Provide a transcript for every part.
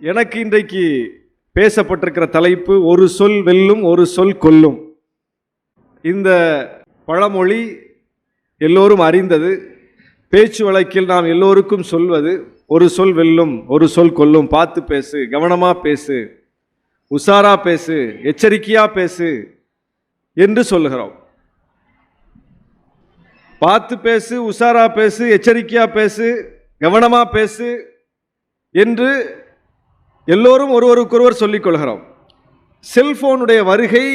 எனக்கு இன்றைக்கு பேசப்பட்டிருக்கிற தலைப்பு ஒரு சொல் வெல்லும் ஒரு சொல் கொல்லும். இந்த பழமொழி எல்லோரும் அறிந்தது. பேச்சு வழக்கில் நாம் எல்லோருக்கும் சொல்வது ஒரு சொல் வெல்லும் ஒரு சொல் கொல்லும். பார்த்து பேசு கவனமாக பேசு உஷாராக பேசு எச்சரிக்கையாக பேசு என்று சொல்லுகிறோம். பார்த்து பேசு உஷாரா பேசு எச்சரிக்கையாக பேசு கவனமாக பேசு என்று எல்லோரும் ஒருவருக்கொருவர் சொல்லிக் கொள்கிறோம். செல்ஃபோனுடைய வருகை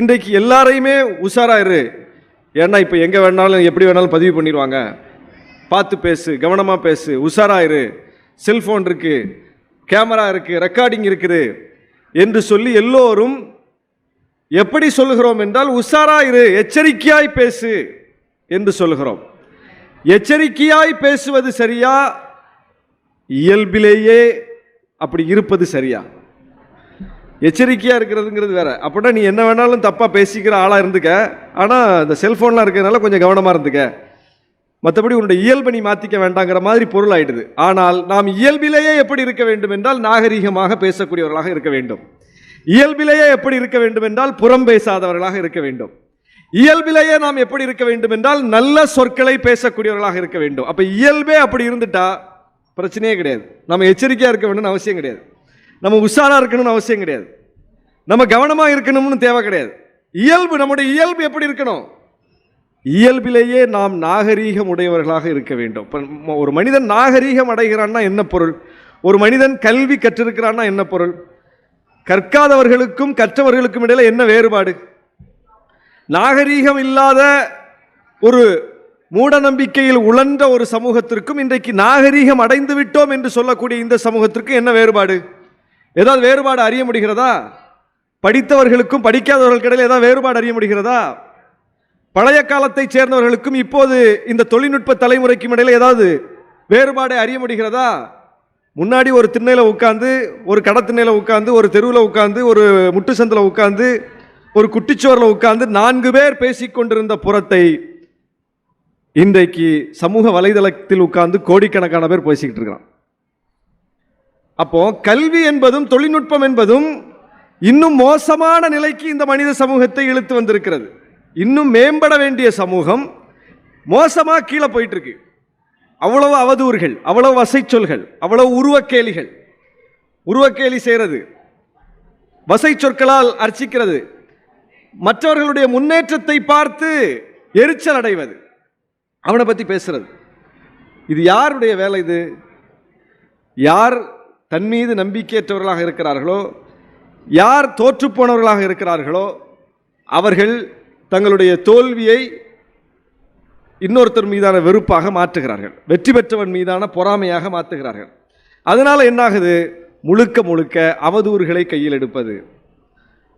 இன்றைக்கு எல்லாரையுமே உஷாராயிரு ஏன்னா இப்போ எங்கே வேணாலும் எப்படி வேணாலும் பதிவு பண்ணிடுவாங்க. பார்த்து பேசு கவனமாக பேசு உஷாராயிரு செல்ஃபோன் இருக்குது கேமரா இருக்குது ரெக்கார்டிங் இருக்குது என்று சொல்லி எல்லோரும் எப்படி சொல்லுகிறோம் என்றால் உஷாராயிரு எச்சரிக்கையாய் பேசு என்று சொல்லுகிறோம். எச்சரிக்கையாய் பேசுவது சரியா? இயல்பிலேயே அப்படி இருப்பது சரியா? எச்சரிக்கையாக இருக்கிறதுங்கிறது வேற. அப்படின்னா நீ என்ன வேணாலும் தப்பாக பேசிக்கிற ஆளாக இருந்துக்க. ஆனால் இந்த செல்ஃபோன்லாம் இருக்கிறதுனால கொஞ்சம் கவனமாக இருந்துக்க. மற்றபடி உன்னோட இயல்பை நீ மாற்றிக்க வேண்டாங்கிற மாதிரி பொருள் ஆயிடுது. ஆனால் நாம் இயல்பிலேயே எப்படி இருக்க வேண்டும் என்றால் நாகரிகமாக பேசக்கூடியவர்களாக இருக்க வேண்டும். இயல்பிலேயே எப்படி இருக்க வேண்டும் என்றால் புறம் பேசாதவர்களாக இருக்க வேண்டும். இயல்பிலேயே நாம் எப்படி இருக்க வேண்டும் என்றால் நல்ல சொற்களை பேசக்கூடியவர்களாக இருக்க வேண்டும். அப்போ இயல்பே அப்படி இருந்துட்டா பிரச்சனையே கிடையாது. நம்ம எச்சரிக்கையாக இருக்க வேணும்னு அவசியம் கிடையாது. நம்ம உஷாராக இருக்கணும்னு அவசியம் கிடையாது. நம்ம கவனமாக இருக்கணும்னு தேவை கிடையாது. இயல்பு நம்முடைய இயல்பு எப்படி இருக்கணும்? இயல்பிலேயே நாம் நாகரீகம் உடையவர்களாக இருக்க வேண்டும். இப்போ ஒரு மனிதன் நாகரீகம் அடைகிறான்னா என்ன பொருள்? ஒரு மனிதன் கல்வி கற்றிருக்கிறான்னா என்ன பொருள்? கற்காதவர்களுக்கும் கற்றவர்களுக்கும் இடையில் என்ன வேறுபாடு? நாகரீகம் இல்லாத ஒரு மூட நம்பிக்கையில் உழன்ற ஒரு சமூகத்திற்கும் இன்றைக்கு நாகரீகம் அடைந்து விட்டோம் என்று சொல்லக்கூடிய இந்த சமூகத்திற்கும் என்ன வேறுபாடு? ஏதாவது வேறுபாடு அறிய முடிகிறதா? படித்தவர்களுக்கும் படிக்காதவர்களுக்கு ஏதாவது வேறுபாடு அறிய முடிகிறதா? பழைய காலத்தைச் சேர்ந்தவர்களுக்கும் இப்போது இந்த தொழில்நுட்ப தலைமுறைக்கும் இடையில் ஏதாவது வேறுபாடை அறிய முடிகிறதா? முன்னாடி ஒரு திண்ணையில் உட்காந்து ஒரு கடை திண்ணையில் உட்காந்து ஒரு தெருவில் உட்காந்து ஒரு முட்டு சந்தில் உட்காந்து ஒரு குட்டிச்சோரில் உட்காந்து நான்கு பேர் பேசிக்கொண்டிருந்த புறத்தை இன்றைக்கு சமூக வலைதளத்தில் உட்கார்ந்து கோடிக்கணக்கான பேர் பேசிக்கிட்டு இருக்கிறான். அப்போ கல்வி என்பதும் தொழில்நுட்பம் என்பதும் இன்னும் மோசமான நிலைக்கு இந்த மனித சமூகத்தை இழுத்து வந்திருக்கிறது. இன்னும் மேம்பட வேண்டிய சமூகம் மோசமாக கீழே போயிட்டு இருக்கு அவ்வளவு அவதூறுகள் அவ்வளவு வசைச்சொல்கள் அவ்வளவு உருவக்கேலிகள் உருவக்கேலி செய்கிறது. வசை சொற்களால் அர்ச்சிக்கிறது. மற்றவர்களுடைய முன்னேற்றத்தை பார்த்து எரிச்சல் அடைவது. அவனை பற்றி பேசுகிறது இது யாருடைய வேலை இது? யார் தன் மீது நம்பிக்கையற்றவர்களாக இருக்கிறார்களோ யார் தோற்றுப்போனவர்களாக இருக்கிறார்களோ அவர்கள் தங்களுடைய தோல்வியை இன்னொருத்தர் மீதான வெறுப்பாக மாற்றுகிறார்கள். வெற்றி பெற்றவன் மீதான பொறாமையாக மாற்றுகிறார்கள். அதனால் என்னாகுது? முழுக்க முழுக்க அவதூறுகளை கையில் எடுப்பது.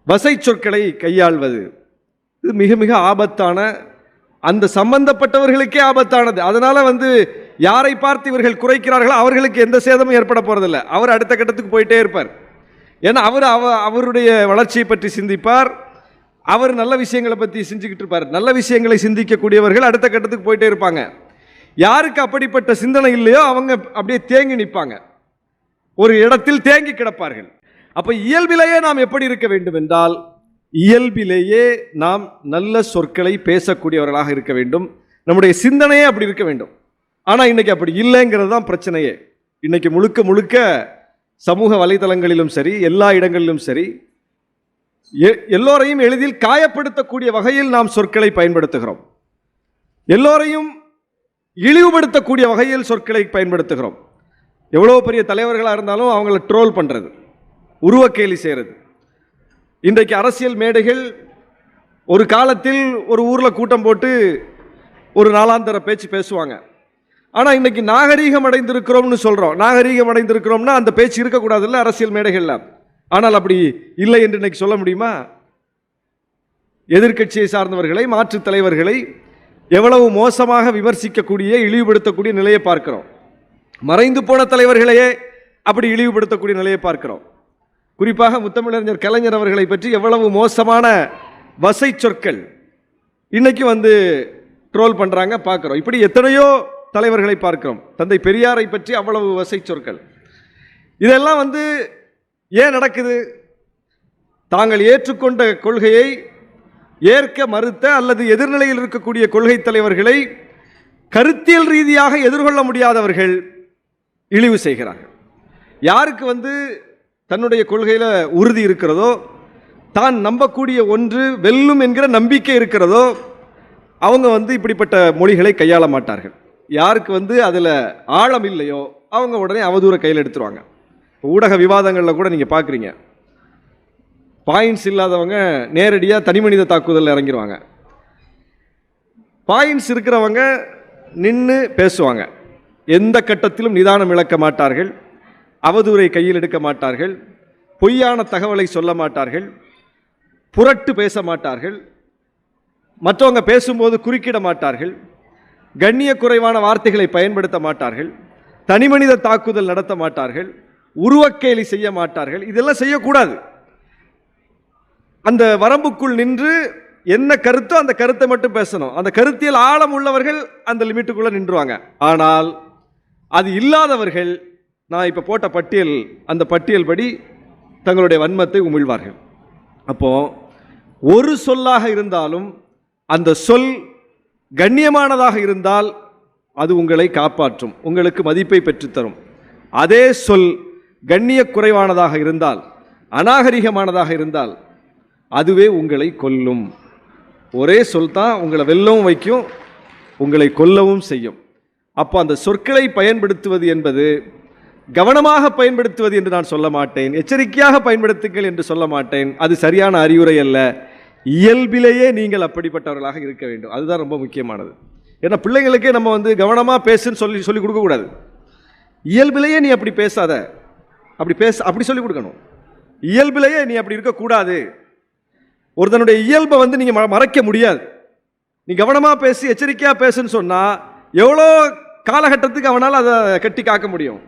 வசை சொற்களை கையாள்வது. இது மிக மிக ஆபத்தான அந்த சம்பந்தப்பட்டவர்களுக்கே ஆபத்தானது. அதனால வந்து யாரை பார்த்து இவர்கள் குறைக்கிறார்களோ அவர்களுக்கு எந்த சேதமும் ஏற்பட போகிறதில்ல அவர் அடுத்த கட்டத்துக்கு போயிட்டே இருப்பார். ஏன்னா அவர் அவ அவருடைய வளர்ச்சியை பற்றி சிந்திப்பார். அவர் நல்ல விஷயங்களை பற்றி சிந்திக்கிட்டு இருப்பார். நல்ல விஷயங்களை சிந்திக்கக்கூடியவர்கள் அடுத்த கட்டத்துக்கு போயிட்டே இருப்பாங்க. யாருக்கு அப்படிப்பட்ட சிந்தனை இல்லையோ அவங்க அப்படியே தேங்கி நிற்பாங்க. ஒரு இடத்தில் தேங்கி கிடப்பார்கள். அப்போ இயல்பிலேயே நாம் எப்படி இருக்க வேண்டும் என்றால் இயல்பிலேயே நாம் நல்ல சொற்களை பேசக்கூடியவர்களாக இருக்க வேண்டும். நம்முடைய சிந்தனையே அப்படி இருக்க வேண்டும். ஆனால் இன்றைக்கி அப்படி இல்லைங்கிறது தான் பிரச்சனையே. இன்றைக்கி முழுக்க முழுக்க சமூக வலைதளங்களிலும் சரி எல்லா இடங்களிலும் சரி எ- எல்லோரையும் எளிதில் காயப்படுத்தக்கூடிய வகையில் நாம் சொற்களை பயன்படுத்துகிறோம். எல்லோரையும் இழிவுபடுத்தக்கூடிய வகையில் சொற்களை பயன்படுத்துகிறோம். எவ்வளோ பெரிய தலைவர்களாக இருந்தாலும் அவங்கள ட்ரோல் பண்ணுறது உருவக்கேலி செய்கிறது இன்றைக்கு அரசியல் மேடைகள் ஒரு காலத்தில் ஒரு ஊரில் கூட்டம் போட்டு ஒரு நாளாந்தர பேச்சு பேசுவாங்க. ஆனால் இன்னைக்கு நாகரீகம் அடைந்திருக்கிறோம்னு சொல்கிறோம் நாகரீகம் அடைந்திருக்கிறோம்னா அந்த பேச்சு இருக்கக்கூடாதுல்ல அரசியல் மேடைகளில். ஆனால் அப்படி இல்லை என்று இன்னைக்கு சொல்ல முடியுமா? எதிர்க்கட்சியை சார்ந்தவர்களை மாற்றுத் தலைவர்களை எவ்வளவு மோசமாக விமர்சிக்கக்கூடிய இழிவுபடுத்தக்கூடிய நிலையை பார்க்கிறோம். மறைந்து போன தலைவர்களையே அப்படி இழிவுபடுத்தக்கூடிய நிலையை பார்க்கிறோம். குறிப்பாக முத்தமிழறிஞர் கலைஞர் அவர்களை பற்றி எவ்வளவு மோசமான வசை சொற்கள். இன்னைக்கு வந்து ட்ரோல் பண்ணுறாங்க பார்க்குறோம் இப்படி எத்தனையோ தலைவர்களை பார்க்கிறோம். தந்தை பெரியாரை பற்றி அவ்வளவு வசை சொற்கள். இதெல்லாம் வந்து ஏன் நடக்குது? தாங்கள் ஏற்றுக்கொண்ட கொள்கையை ஏற்க மறுத்த அல்லது எதிர்நிலையில் இருக்கக்கூடிய கொள்கை தலைவர்களை கருத்தியல் ரீதியாக எதிர்கொள்ள முடியாதவர்கள் இழிவு செய்கிறார்கள். யாருக்கு வந்து தன்னுடைய கொள்கையில் உறுதி இருக்கிறதோ தான் நம்பக்கூடிய ஒன்று வெல்லும் என்கிற நம்பிக்கை இருக்கிறதோ அவங்க வந்து இப்படிப்பட்ட மொழிகளை கையாள மாட்டார்கள். யாருக்கு வந்து அதில் ஆழம் இல்லையோ அவங்க உடனே அவதூற கையில் எடுத்துருவாங்க. ஊடக விவாதங்களில் கூட நீங்கள் பார்க்குறீங்க பாயிண்ட்ஸ் இல்லாதவங்க நேரடியாக தனிமனித தாக்குதலில் இறங்கிடுவாங்க பாயிண்ட்ஸ் இருக்கிறவங்க நின்று பேசுவாங்க. எந்த கட்டத்திலும் நிதானம் இழக்க மாட்டார்கள். அவதூறை கையில் எடுக்க மாட்டார்கள் பொய்யான தகவலை சொல்ல மாட்டார்கள் புரட்டு பேச மாட்டார்கள் மற்றவங்க பேசும்போது குறுக்கிட மாட்டார்கள் கண்ணிய குறைவான வார்த்தைகளை பயன்படுத்த மாட்டார்கள் தனிமனித தாக்குதல் நடத்த மாட்டார்கள் உருவக்கேலி செய்ய மாட்டார்கள் இதெல்லாம் செய்யக்கூடாது. அந்த வரம்புக்குள் நின்று என்ன கருத்தோ அந்த கருத்தை மட்டும் பேசணும். அந்த கருத்தியல் ஆழம் உள்ளவர்கள் அந்த லிமிட்டுக்குள்ளே நின்றுவாங்க. ஆனால் அது இல்லாதவர்கள் நான் இப்போ போட்ட பட்டியல் அந்த பட்டியல் படி தங்களுடைய வன்மத்தை உமிழ்வார்கள். அப்போ ஒரு சொல்லாக இருந்தாலும் அந்த சொல் கண்ணியமானதாக இருந்தால் அது உங்களை காப்பாற்றும் உங்களுக்கு மதிப்பை பெற்றுத்தரும். அதே சொல் கண்ணிய குறைவானதாக இருந்தால் அநாகரிகமானதாக இருந்தால் அதுவே உங்களை கொல்லும். ஒரே சொல் தான் உங்களை வெல்லவும் வைக்கும் உங்களை கொல்லவும் செய்யும். அப்போ அந்த சொற்களை பயன்படுத்துவது என்பது கவனமாக பயன்படுத்துவது என்று நான் சொல்ல மாட்டேன். எச்சரிக்கையாக பயன்படுத்துங்கள் என்று சொல்ல மாட்டேன். அது சரியான அறிவுரை அல்ல. இயல்பிலேயே நீங்கள் அப்படிப்பட்டவர்களாக இருக்க வேண்டும். அதுதான் ரொம்ப முக்கியமானது. ஏன்னா பிள்ளைங்களுக்கே நம்ம வந்து கவனமாக பேசுன்னு சொல்லி சொல்லி கொடுக்கக்கூடாது. இயல்பிலேயே நீ அப்படி பேசாத. அப்படி பேச அப்படி சொல்லி கொடுக்கணும். இயல்பிலேயே நீ அப்படி இருக்கக்கூடாது. ஒருத்தனுடைய இயல்பை வந்து நீங்கள் மறைக்க முடியாது. நீ கவனமாக பேசி எச்சரிக்கையாக பேசுன்னு சொன்னால் எவ்வளோ காலகட்டத்துக்கு அவனால் அதை கட்டி காக்க முடியும்?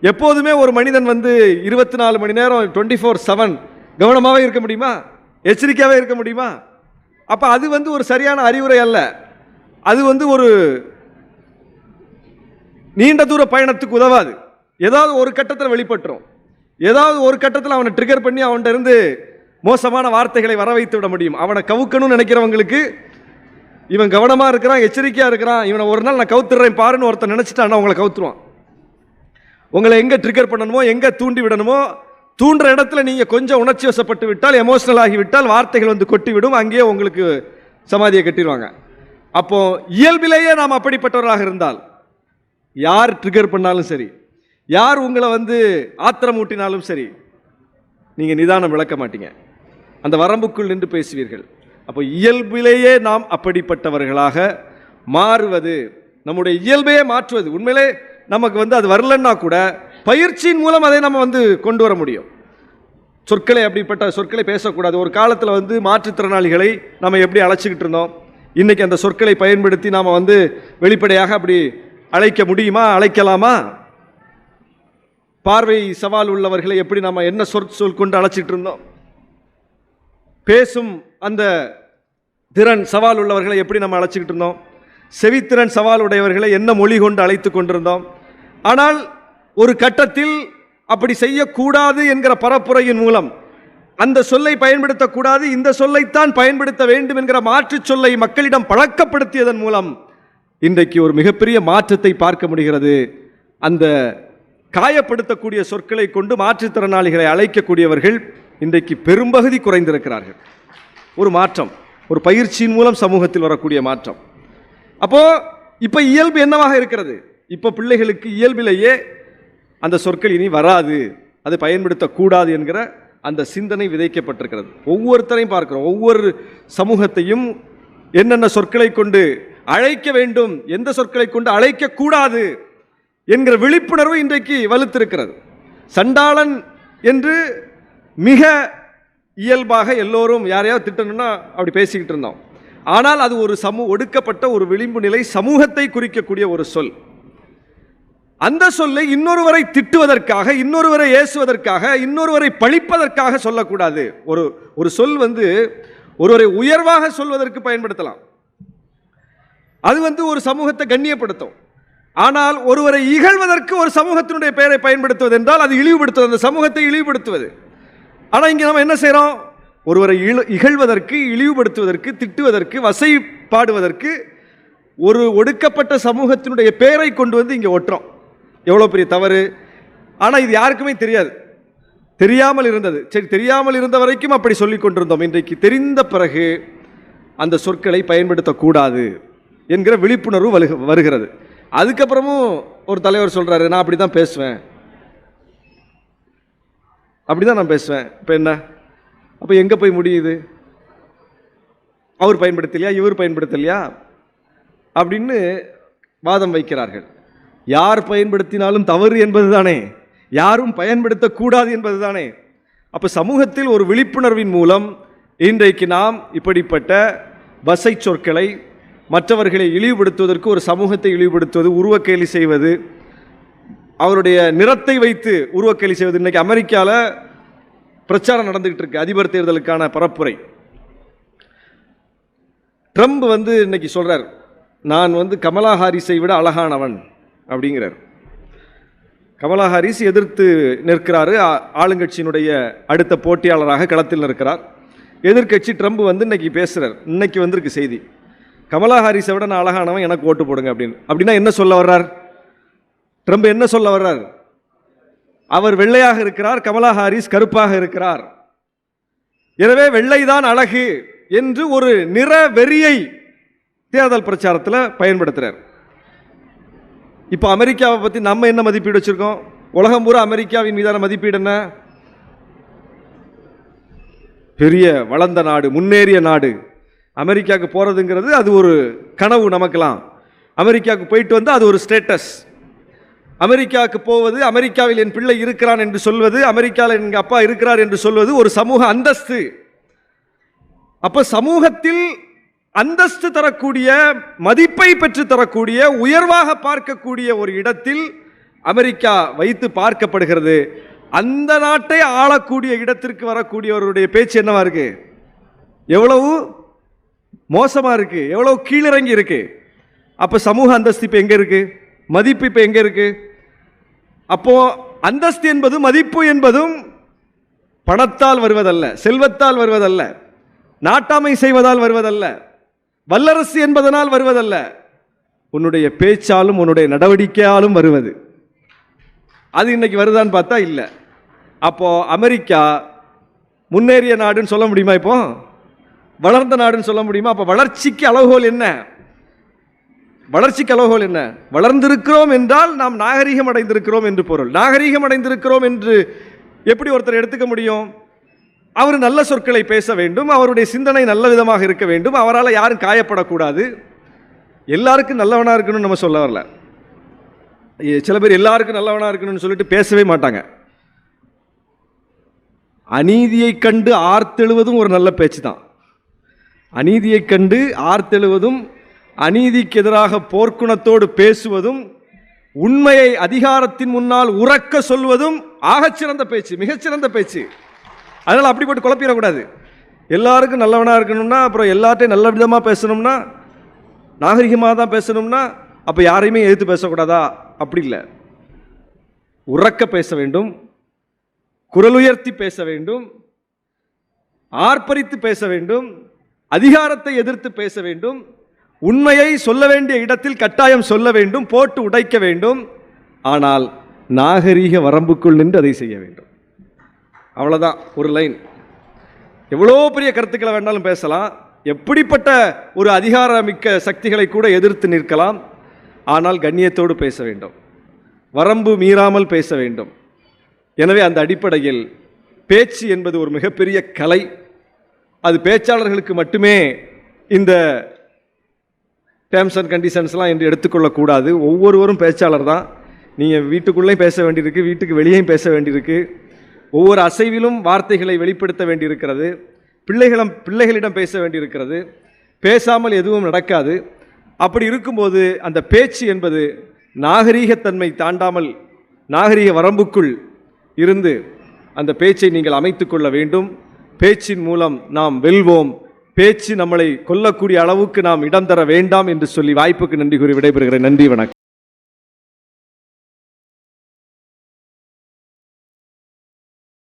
எப்போதுமே ஒரு மனிதன் வந்து இருபத்தி நாலு மணி நேரம் டுவெண்ட்டி ஃபோர் செவன் கவனமாகவே இருக்க முடியுமா? எச்சரிக்கையாகவே இருக்க முடியுமா? அப்போ அது வந்து ஒரு சரியான அறிவுரை அல்ல. அது வந்து ஒரு நீண்ட தூர பயணத்துக்கு உதவாது. ஏதாவது ஒரு கட்டத்தில் வெளிப்பட்டுரும். ஏதாவது ஒரு கட்டத்தில் அவனை ட்ரிகர் பண்ணி அவன்கிட்ட இருந்து மோசமான வார்த்தைகளை வர வைத்து விட முடியும். அவனை கவுக்கணும்னு நினைக்கிறவங்களுக்கு இவன் கவனமாக இருக்கிறான் எச்சரிக்கையாக இருக்கிறான். இவனை ஒரு நாள் நான் கவுத்துறேன் பாருன்னு ஒருத்தன் நினச்சிட்டான்னா அவங்களை கவுத்துருவான். உங்களை எங்கே ட்ரிகர் பண்ணணுமோ எங்கே தூண்டி விடணுமோ தூண்டுற இடத்துல நீங்கள் கொஞ்சம் உணர்ச்சி வசப்பட்டு விட்டால் எமோஷனல் ஆகிவிட்டால் வார்த்தைகள் வந்து கொட்டி விடும் அங்கேயே உங்களுக்கு சமாதியை கட்டிடுவாங்க. அப்போ இயல்பிலேயே நாம் அப்படிப்பட்டவராக இருந்தால் யார் ட்ரிகர் பண்ணாலும் சரி யார் உங்களை வந்து ஆத்திரம் ஊட்டினாலும் சரி நீங்கள் நிதானம் விளக்க மாட்டீங்க. அந்த வரம்புக்குள் நின்று பேசுவீர்கள். அப்போ இயல்பிலேயே நாம் அப்படிப்பட்டவர்களாக மாறுவது நம்முடைய இயல்பையே மாற்றுவது. உண்மையிலே நமக்கு வந்து அது வரலன்னா கூட பயிற்சியின் மூலம் அதை நம்ம வந்து கொண்டு வர முடியும். சொற்களை அப்படிப்பட்ட சொற்களை பேசக்கூடாது. ஒரு காலத்தில் வந்து மாற்றுத்திறனாளிகளை நம்ம எப்படி அழைச்சிக்கிட்டு இருந்தோம்? இன்றைக்கி அந்த சொற்களை பயன்படுத்தி நாம் வந்து வெளிப்படையாக அப்படி அழைக்க முடியுமா? அழைக்கலாமா? பார்வை சவால் உள்ளவர்களை எப்படி நம்ம என்ன சொற் சொல் கொண்டு அழைச்சிட்டு இருந்தோம்? பேசும் அந்த திறன் சவால் உள்ளவர்களை எப்படி நம்ம அழைச்சிக்கிட்டு இருந்தோம்? செவித்திறன் சவால் உடையவர்களை என்ன மொழி கொண்டு அழைத்து கொண்டிருந்தோம்? ஆனால் ஒரு கட்டத்தில் அப்படி செய்யக்கூடாது என்கிற பரப்புரையின் மூலம் அந்த சொல்லை பயன்படுத்தக்கூடாது இந்த சொல்லைத்தான் பயன்படுத்த வேண்டும் என்கிற மாற்றுச் சொல்லை மக்களிடம் பழக்கப்படுத்தியதன் மூலம் இன்றைக்கு ஒரு மிகப்பெரிய மாற்றத்தை பார்க்க முடிகிறது. அந்த காயப்படுத்தக்கூடிய சொற்களை கொண்டு மாற்றுத்திறனாளிகளை அழைக்கக்கூடியவர்கள் இன்றைக்கு பெரும்பகுதி குறைந்திருக்கிறார்கள். ஒரு மாற்றம் ஒரு பயிற்சியின் மூலம் சமூகத்தில் வரக்கூடிய மாற்றம். அப்போ இப்போ இயல்பு என்னவாக இருக்கிறது? இப்போ பிள்ளைகளுக்கு இயல்பிலேயே அந்த சொற்கள் இனி வராது. அதை பயன்படுத்தக்கூடாது என்கிற அந்த சிந்தனை விதைக்கப்பட்டிருக்கிறது. ஒவ்வொருத்தரையும் பார்க்கிறோம். ஒவ்வொரு சமூகத்தையும் என்னென்ன சொற்களை கொண்டு அழைக்க வேண்டும் எந்த சொற்களை கொண்டு அழைக்கக்கூடாது என்கிற விழிப்புணர்வு இன்றைக்கு வலுத்திருக்கிறது. சண்டாளன் என்று மிக இயல்பாக எல்லோரும் யாரையாவது திட்டணும்னா அப்படி பேசிக்கிட்டு இருந்தோம். ஆனால் அது ஒரு சமூ ஒடுக்கப்பட்ட ஒரு விளிம்பு நிலை சமூகத்தை குறிக்கக்கூடிய ஒரு சொல். அந்த சொல்லை இன்னொருவரை திட்டுவதற்காக இன்னொருவரை ஏசுவதற்காக இன்னொருவரை பழிப்பதற்காக சொல்லக்கூடாது. ஒரு ஒரு சொல் வந்து ஒருவரை உயர்வாக சொல்வதற்கு பயன்படுத்தலாம். அது வந்து ஒரு சமூகத்தை கண்ணியப்படுத்தும். ஆனால் ஒருவரை இகழ்வதற்கு ஒரு சமூகத்தினுடைய பெயரை பயன்படுத்துவது என்றால் அது இழிவுபடுத்துவது அந்த சமூகத்தை இழிவுபடுத்துவது. ஆனால் இங்கே நம்ம என்ன செய்கிறோம் ஒருவரை இழ இகழ்வதற்கு இழிவுபடுத்துவதற்கு திட்டுவதற்கு வசைப்பாடுவதற்கு ஒரு ஒடுக்கப்பட்ட சமூகத்தினுடைய பெயரை கொண்டு வந்து இங்கே ஒட்டுறோம். எவ்வளோ பெரிய தவறு? ஆனால் இது யாருக்குமே தெரியாது. தெரியாமல் இருந்தது. சரி தெரியாமல் இருந்த வரைக்கும் அப்படி சொல்லி கொண்டிருந்தோம். இன்றைக்கு தெரிந்த பிறகு அந்த சொற்களை பயன்படுத்தக்கூடாது என்கிற விழிப்புணர்வு வலு வருகிறது. அதுக்கப்புறமும் ஒரு தலைவர் சொல்கிறாரு நான் அப்படி தான் பேசுவேன். அப்படி தான் நான் பேசுவேன். இப்போ என்ன? அப்போ எங்கே போய் முடியுது? அவர் பயன்படுத்தலையா? இவர் பயன்படுத்தலையா? அப்படின்னு வாதம் வைக்கிறார்கள். யார் பயன்படுத்தினாலும் தவறு என்பது தானே யாரும் பயன்படுத்தக்கூடாது என்பது தானே அப்போ சமூகத்தில் ஒரு விழிப்புணர்வின் மூலம் இன்றைக்கு நாம் இப்படிப்பட்ட வசை சொற்களை மற்றவர்களை இழிவுபடுத்துவதற்கு ஒரு சமூகத்தை இழிவுபடுத்துவது உருவக்கேலி செய்வது அவருடைய நிறத்தை வைத்து உருவக்கேலி செய்வது இன்றைக்கி அமெரிக்காவில் பிரச்சாரம் நடந்துக்கிட்டு இருக்கு அதிபர் தேர்தலுக்கான பரப்புரை. ட்ரம்ப் வந்து இன்னைக்கு சொல்கிறார் நான் வந்து கமலா ஹாரிஸை விட அழகானவன். அப்படிங்கிறார். கமலா ஹாரிஸ் எதிர்த்து நிற்கிறாரு. ஆளுங்கட்சியினுடைய அடுத்த போட்டியாளராக களத்தில் நிற்கிறார். எதிர்க்கட்சி ட்ரம்ப் வந்து இன்னைக்கு பேசுகிறார் இன்னைக்கு வந்திருக்கு செய்தி. கமலா ஹாரிஸை விட நான் அழகானவன் எனக்கு ஓட்டு போடுங்க அப்படின்னு. அப்படின்னா என்ன சொல்ல வர்றார்? ட்ரம்ப் என்ன சொல்ல வர்றார்? அவர் வெள்ளையாக இருக்கிறார் கமலா ஹாரிஸ் கருப்பாக இருக்கிறார். எனவே வெள்ளைதான் அழகு என்று ஒரு நிற வெறியை தேர்தல் பிரச்சாரத்தில் பயன்படுத்துகிறார் இப்போ அமெரிக்காவை பற்றி நம்ம என்ன மதிப்பீடு வச்சிருக்கோம்? உலகம் பூரா அமெரிக்காவின் மீதான மதிப்பீடு என்ன? பெரிய வளர்ந்த நாடு முன்னேறிய நாடு. அமெரிக்காவுக்கு போகிறதுங்கிறது அது ஒரு கனவு நமக்கெல்லாம். அமெரிக்காவுக்கு போயிட்டு வந்து அது ஒரு ஸ்டேட்டஸ் அமெரிக்காவுக்கு போவது அமெரிக்காவில் என் பிள்ளை இருக்கிறான் என்று சொல்வது அமெரிக்காவில் எங்கள் அப்பா இருக்கிறார் என்று சொல்வது ஒரு சமூக அந்தஸ்து. அப்போ சமூகத்தில் அந்தஸ்து தரக்கூடிய மதிப்பை பெற்று தரக்கூடிய உயர்வாக பார்க்கக்கூடிய ஒரு இடத்தில் அமெரிக்கா வைத்து பார்க்கப்படுகிறது. அந்த நாட்டை ஆளக்கூடிய இடத்திற்கு வரக்கூடியவருடைய பேச்சு என்னவா இருக்கு? எவ்வளவு மோசமாக இருக்கு எவ்வளவு கீழிறங்கி இருக்கு. அப்போ சமூக அந்தஸ்து இப்போ எங்கே இருக்கு? மதிப்பு இப்போ எங்கே இருக்கு? அப்போ அந்தஸ்து என்பதும் மதிப்பு என்பதும் பணத்தால் வருவதல்ல செல்வத்தால் வருவதல்ல நாட்டாமை செய்வதால் வருவதல்ல. வல்லரசு என்பதனால் வருவதல்ல. உன்னுடைய பேச்சாலும் உன்னுடைய நடவடிக்கையாலும் வருவது. அது இன்னைக்கு வருதான்னு பார்த்தா இல்லை. அப்போ அமெரிக்கா முன்னேறிய நாடுன்னு சொல்ல முடியுமா இப்போ? வளர்ந்த நாடுன்னு சொல்ல முடியுமா? அப்போ வளர்ச்சிக்கு அளவுகோல் என்ன? வளர்ச்சிக்கு அளவுகோல் என்ன? வளர்ந்திருக்கிறோம் என்றால் நாம் நாகரீகம் அடைந்திருக்கிறோம் என்று பொருள். நாகரீகம் அடைந்திருக்கிறோம் என்று எப்படி ஒருத்தர் எடுத்துக்க முடியும்? அவர் நல்ல சொற்களை பேச வேண்டும் அவருடைய சிந்தனை நல்ல விதமாக இருக்க வேண்டும் அவரால் யாரும் காயப்படக்கூடாது. எல்லாருக்கும் நல்லவனாக இருக்கணும்னு நம்ம சொல்ல வரல. சில பேர் எல்லாருக்கும் நல்லவனாக இருக்கணும்னு சொல்லிட்டு பேசவே மாட்டாங்க. அநீதியை கண்டு ஆர்த்தெழுவதும் ஒரு நல்ல பேச்சு தான் அநீதியை கண்டு ஆர்த்தெழுவதும் அநீதிக்கு எதிராக போர்க்குணத்தோடு பேசுவதும் உண்மையை அதிகாரத்தின் முன்னால் உறக்க சொல்வதும் ஆகச்சிறந்த பேச்சு மிகச்சிறந்த பேச்சு. அதனால் அப்படி போட்டு குழப்பிடக்கூடாது. எல்லாருக்கும் நல்லவனாக இருக்கணும்னா அப்புறம் எல்லார்ட்டையும் நல்ல விதமாக பேசணும்னா நாகரிகமாக தான் பேசணும்னா அப்போ யாரையுமே எதிர்த்து பேசக்கூடாதா? அப்படி இல்லை. உறக்க பேச வேண்டும் குரலுயர்த்தி பேச வேண்டும் ஆர்ப்பரித்து பேச வேண்டும் அதிகாரத்தை எதிர்த்து பேச வேண்டும் உண்மையை சொல்ல வேண்டிய இடத்தில் கட்டாயம் சொல்ல வேண்டும் போட்டு உடைக்க வேண்டும். ஆனால் நாகரீக வரம்புக்குள் நின்று அதை செய்ய வேண்டும். அவ்வளோதான் ஒரு லைன் எவ்வளோ பெரிய கருத்துக்களை வேணாலும் பேசலாம். எப்படிப்பட்ட ஒரு அதிகாரமிக்க சக்திகளை கூட எதிர்த்து நிற்கலாம். ஆனால் கண்ணியத்தோடு பேச வேண்டும். வரம்பு மீறாமல் பேச வேண்டும். எனவே அந்த அடிப்படையில் பேச்சு என்பது ஒரு மிகப்பெரிய கலை. அது பேச்சாளர்களுக்கு மட்டுமே இந்த டேர்ம்ஸ் அண்ட் கண்டிஷன்ஸ்லாம் என்று எடுத்துக்கொள்ளக்கூடாது. ஒவ்வொருவரும் பேச்சாளர் தான். நீங்கள் வீட்டுக்குள்ளேயும் பேச வேண்டியிருக்கு வீட்டுக்கு வெளியேயும் பேச வேண்டியிருக்கு. ஒவ்வொரு அசைவிலும் வார்த்தைகளை வெளிப்படுத்த வேண்டியிருக்கிறது பிள்ளைகளும் பிள்ளைகளிடம் பேச வேண்டியிருக்கிறது. பேசாமல் எதுவும் நடக்காது. அப்படி இருக்கும்போது அந்த பேச்சு என்பது நாகரீகத்தன்மை தாண்டாமல் நாகரீக வரம்புக்குள் இருந்து அந்த பேச்சை நீங்கள் அமைத்து கொள்ள வேண்டும். பேச்சின் மூலம் நாம் வெல்வோம். பேச்சு நம்மளை கொல்லக்கூடிய அளவுக்கு நாம் இடம் தர வேண்டாம் என்று சொல்லி வாய்ப்புக்கு நன்றி கூறி விடைபெறுகிறேன். நன்றி வணக்கம்.